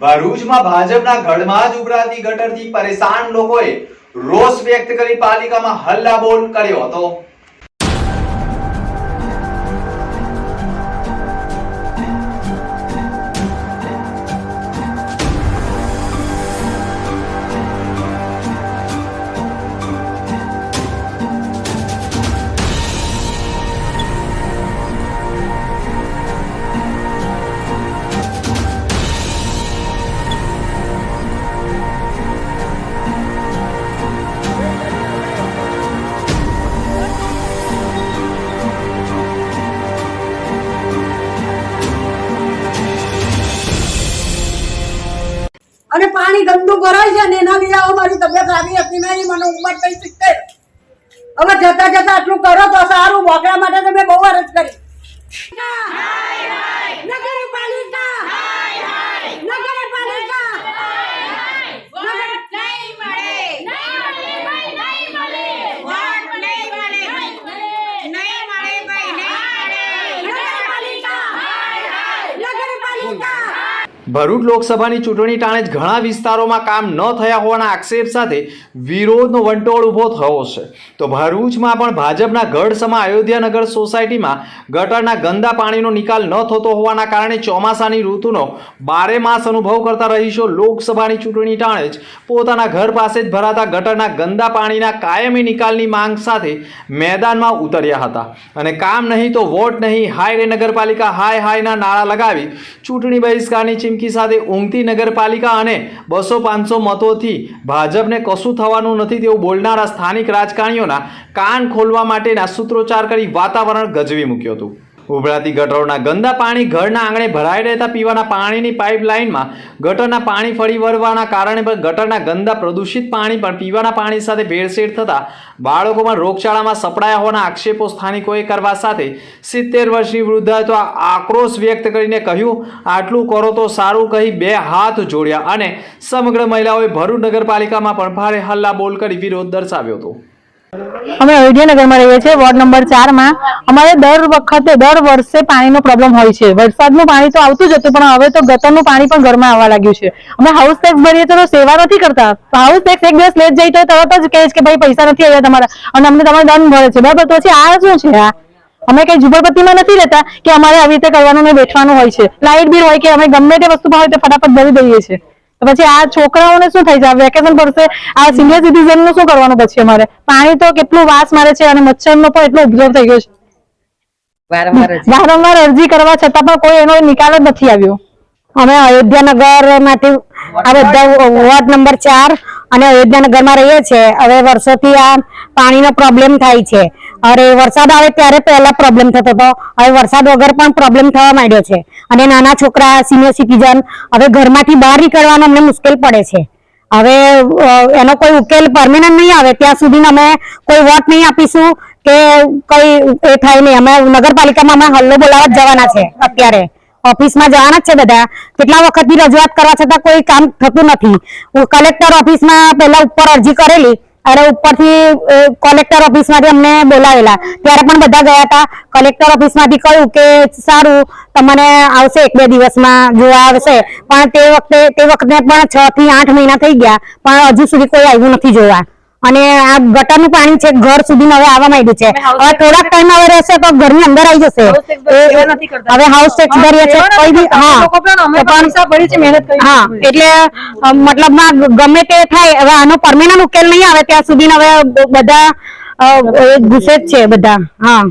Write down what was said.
ભરૂચમાં ભાજપના ગઢમાં જ ઉભરાતી ગટરથી પરેશાન લોકોએ રોષ વ્યક્ત કરી પાલિકામાં હલ્લાબોલ કર્યો હતો. અને પાણી ગંદુ ભરાય છે ને એના લીધે હવે મારી તબિયત સારી હતી નહીં મને ઉંમર થઈ સિત્તેર. હવે જતા જતા આટલું કરો તો સારું બોકડા માટે તો મેં બહુ અરજ કરી નગરપાલિકા નગરપાલિકા નગરપાલિકા ભરૂચ લોકસભાની ચૂંટણી ટાણે જ ઘણા વિસ્તારોમાં કામ ન થયા હોવાના આક્ષેપ સાથે વિરોધનો વંટોળ ઊભો થયો છે. તો ભરૂચમાં પણ ભાજપના ગઢસમા અયોધ્યાનગર સોસાયટીમાં ગટરના ગંદા પાણીનો નિકાલ ન થતો હોવાના કારણે ચોમાસાની ઋતુનો બારે માસ અનુભવ કરતા રહીશો લોકસભાની ચૂંટણી ટાણે જ પોતાના ઘર પાસે જ ભરાતા ગટરના ગંદા પાણીના કાયમી નિકાલની માંગ સાથે મેદાનમાં ઉતર્યા હતા. અને કામ નહીં તો વોટ નહીં, હાય રે નગરપાલિકા, હાય હાયના નારા લગાવી ચૂંટણી બહિષ્કારની ચીમકી સાથે ઊંઘતી નગરપાલિકા અને બસો પાંચસો મતોથી ભાજપને કશું થવાનું નથી તેવું બોલનારા સ્થાનિક રાજકારણીઓના કાન ખોલવા માટેના સૂત્રોચ્ચાર કરી વાતાવરણ ગજવી મૂક્યું હતું. ઉભરાતી ગટરોના ગંદા પાણી ઘરના આંગણે ભરાઈ રહેતા પીવાના પાણીની પાઇપલાઇનમાં ગટરના પાણી ફરી વળવાના કારણે પણ ગટરના ગંદા પ્રદૂષિત પાણી પણ પીવાના પાણી સાથે ભેળસેળ થતાં બાળકોમાં રોગચાળામાં સપડાયા હોવાના આક્ષેપો સ્થાનિકોએ કરવા સાથે સિત્તેર વર્ષની વૃદ્ધાએ તો આક્રોશ વ્યક્ત કરીને કહ્યું, આટલું કરો તો સારું, કહી બે હાથ જોડ્યા અને સમગ્ર મહિલાઓએ ભરૂચ નગરપાલિકામાં પણ ભારે હલ્લા બોલ કરી વિરોધ દર્શાવ્યો હતો. અમે અયોધ્યાનગરમાં રહીએ છીએ, વોર્ડ નંબર ચારમાં અમારે દર વખતે, દર વર્ષે પાણીનો પ્રોબ્લેમ હોય છે. વરસાદનું પાણી તો આવતું જ હતું, પણ હવે તો ગટરનું પાણી પણ ઘરમાં આવવા લાગ્યું છે. અમે હાઉસ ટેક્સ ભરીએ તો સેવા નથી કરતા. હાઉસ ટેક્સ એક દિવસ લેટ જઈ તો તરત જ કહે છે કે ભાઈ, પૈસા નથી આવ્યા તમારા. અને અમને તમારે દંડ ભરે છે. બરાબર, તો પછી આ શું છે આ? અમે કઈ ઝુંપડપટ્ટીમાં નથી રહેતા કે અમારે આવી રીતે કરવાનું ને બેઠવાનું હોય છે. લાઇટ બિલ હોય કે અમે ગમે તે વસ્તુમાં હોય તો ફટાફટ ભરી દઈએ છીએ. તો પછી આ છોકરાઓને શું થઈ જાય વેકેશન પડશે. આ સિનિયર સિટીઝનનું શું કરવાનું પછી અમારે? પાણી તો કેટલું વાસ મારે છે અને મચ્છરનો પણ એટલો ઉપદ્રવ થઈ ગયો છે. વારંવાર અરજી. કરવા છતાં પણ કોઈ એનો નિકાલ જ નથી આવ્યો. અમે અયોધ્યાનગરમાંથી આ બધા વોર્ડ નંબર ચાર અને અયોધ્યાનગરમાં રહીએ છીએ. હવે વર્ષોથી આ પાણીનો પ્રોબ્લેમ થાય છે. અરે, વરસાદ આવે ત્યારે પહેલા પ્રોબ્લેમ થતો હતો. હવે વરસાદ વગર પણ પ્રોબ્લેમ થવા માંડ્યો છે. અને નાના છોકરા સિનિયર સિટીઝન હવે ઘરમાંથી બહાર નીકળવાનું અમને મુશ્કેલ પડે છે. હવે એનો કોઈ ઉકેલ પરમેનન્ટ નહીં આવે. ત્યાં સુધી અમે કોઈ વોટ નહીં આપીશું કે કઈ એ થાય નહીં. અમે નગરપાલિકામાં અમે હલ્લો બોલાવવા જવાના છે અત્યારે. ઓફિસમાં જવાના જ છે બધા. કેટલા વખતથી રજૂઆત કરવા છતાં કોઈ કામ થતું નથી. કલેક્ટર ઓફિસમાં પહેલા ઉપર અરજી કરેલી. અરે ઉપરથી કલેક્ટર ઓફિસમાંથી અમને બોલાવેલા. ત્યારે પણ બધા ગયા હતા. કલેક્ટર ઓફિસમાંથી કહ્યું કે, સારું, તમને આવશે એક બે દિવસમાં, જોવા આવશે. પણ તે વખતે તે વખતે પણ છ થી આઠ મહિના થઈ ગયા. પણ હજુ સુધી કોઈ આવ્યું નથી જોવા. અને આ ગટરનું પાણી છે ઘર સુધી હવે આવવા માંડ્યું છે. હવે થોડાક ટાઈમ હવે રહેશે તો ઘરની અંદર આવી જશે. હવે હાઉસ ટેક્સ ભરીએ છે કોઈ બી હા. હા એટલે મતલબમાં ગમે તે થાય હવે આનો પરમેનન્ટ ઉકેલ નહીં આવે ત્યાં સુધી હવે બધા ગુસ્સે જ છે બધા. હા.